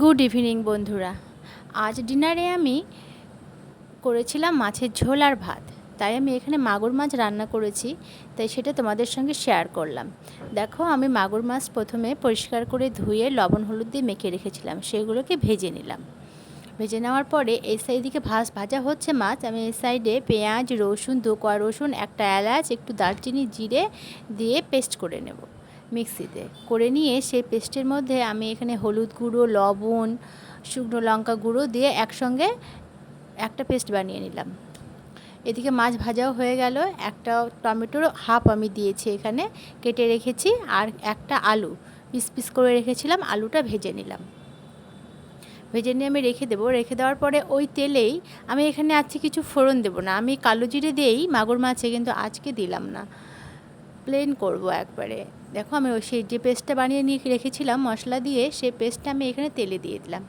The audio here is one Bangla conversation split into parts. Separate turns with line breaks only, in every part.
গুড ইভিনিং বন্ধুরা। আজ ডিনারে আমি করেছিলাম মাছের ঝোল আর ভাত। তাই আমি এখানে মাগুর মাছ রান্না করেছি, তাই সেটা তোমাদের সঙ্গে শেয়ার করলাম। দেখো, আমি মাগুর মাছ প্রথমে পরিষ্কার করে ধুয়ে লবণ হলুদ দিয়ে মেখে রেখেছিলাম, সেগুলোকে ভেজে নিলাম। ভেজে নেওয়ার পরে এই সাইডে ভাজ, ভাজা হচ্ছে মাছ। আমি এই সাইডে পেঁয়াজ, রসুন দু কোয়া রসুন, একটা এলাচ, একটু দারচিনি, জিরে দিয়ে পেস্ট করে নেব। মিক্সিতে করে নিয়ে সেই পেস্টের মধ্যে আমি এখানে হলুদ গুঁড়ো, লবণ, শুকনো লঙ্কা গুঁড়ো দিয়ে একসঙ্গে একটা পেস্ট বানিয়ে নিলাম। এদিকে মাছ ভাজাও হয়ে গেল। একটা টমেটোর হাফ আমি দিয়েছি এখানে, কেটে রেখেছি আর একটা আলু। পিস পিস করে রেখেছিলাম, আলুটা ভেজে নিলাম। ভেজে নিয়ে আমি রেখে দেবো। রেখে দেওয়ার পরে ওই তেলেই আমি এখানে আজকে কিছু ফোড়ন দেবো না। আমি কালো জিরে দিয়েই মাগুর মাছে কিন্তু আজকে দিলাম না। প্লেন করব একবারে। দেখো আমি ওই সেই যে পেস্টটা বানিয়ে নিয়ে রেখেছিলাম, মশলা দিয়ে সেই পেস্টটা আমি এখানে তেলে দিয়ে দিলাম।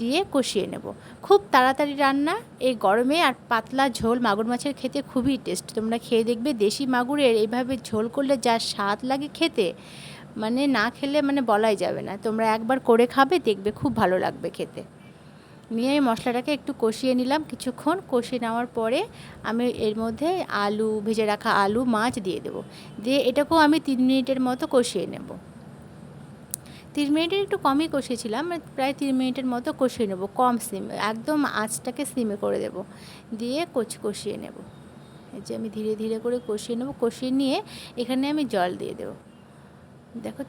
দিয়ে কষিয়ে নেব। খুব তাড়াতাড়ি রান্না, এই গরমে আর পাতলা ঝোল মাগুর মাছের খেতে খুবই টেস্ট তোমরা খেয়ে দেখবে দেশি মাগুরের এইভাবে ঝোল করলে যা স্বাদ লাগে খেতে মানে না খেলে মানে বলাই যাবে না। তোমরা একবার করে খাবে, দেখবে খুব ভালো লাগবে খেতে। নিয়ে মশলাটাকে একটু কষিয়ে নিলাম কিছুক্ষণ। কষিয়ে নেওয়ার পরে আমি এর মধ্যে আলু, ভেজে রাখা আলু, মাছ দিয়ে দেবো। দিয়ে এটাকেও আমি তিন মিনিটের মতো কষিয়ে নেব। তিন মিনিটের একটু কমই কষিয়েছিলাম প্রায় তিন মিনিটের মতো কষিয়ে নেব, কম সিম, একদম আঁচটাকে সিমে করে দেব। দিয়ে কচি, কষিয়ে নেব। এই যে আমি ধীরে ধীরে করে কষিয়ে নেব, কষিয়ে নিয়ে এখানে আমি জল দিয়ে দেবো। দেখো,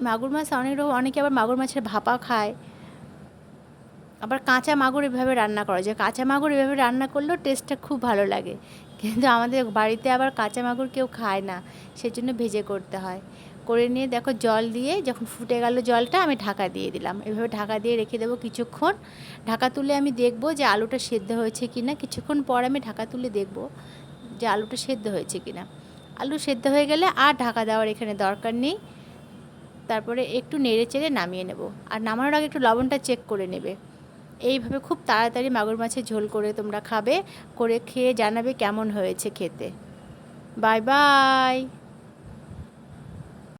মাগুর মাছ অনেক রকম, অনেকে আবার মাগুর মাছের ভাপা খায়। আবার কাঁচা মাগুর এভাবে রান্না করা যায়। কাঁচা মাগুর এভাবে রান্না করলেও টেস্টটা খুব ভালো লাগে। কিন্তু আমাদের বাড়িতে আবার কাঁচা মাগুর কেউ খায় না, সেজন্য ভেজে করতে হয়। করে নিয়ে দেখো জল দিয়ে যখন ফুটে গেল জলটা আমি ঢাকা দিয়ে দিলাম। এভাবে ঢাকা দিয়ে রেখে দেবো কিছুক্ষণ। ঢাকা তুলে আমি দেখব যে আলুটা সেদ্ধ হয়েছে কি না কিছুক্ষণ পর আমি ঢাকা তুলে দেখব যে আলুটা সেদ্ধ হয়েছে কি না আলু সেদ্ধ হয়ে গেলে আর ঢাকা দেওয়ার এখানে দরকার নেই। তারপরে একটু নেড়ে চেড়ে নামিয়ে নেব। আর নামানোর আগে একটু লবণটা চেক করে নেবে। এইভাবে খুব তাড়াতাড়ি মাগুর মাছের ঝোল করে তোমরা খাবে, করে খেয়ে জানাবে কেমন হয়েছে খেতে। Bye bye!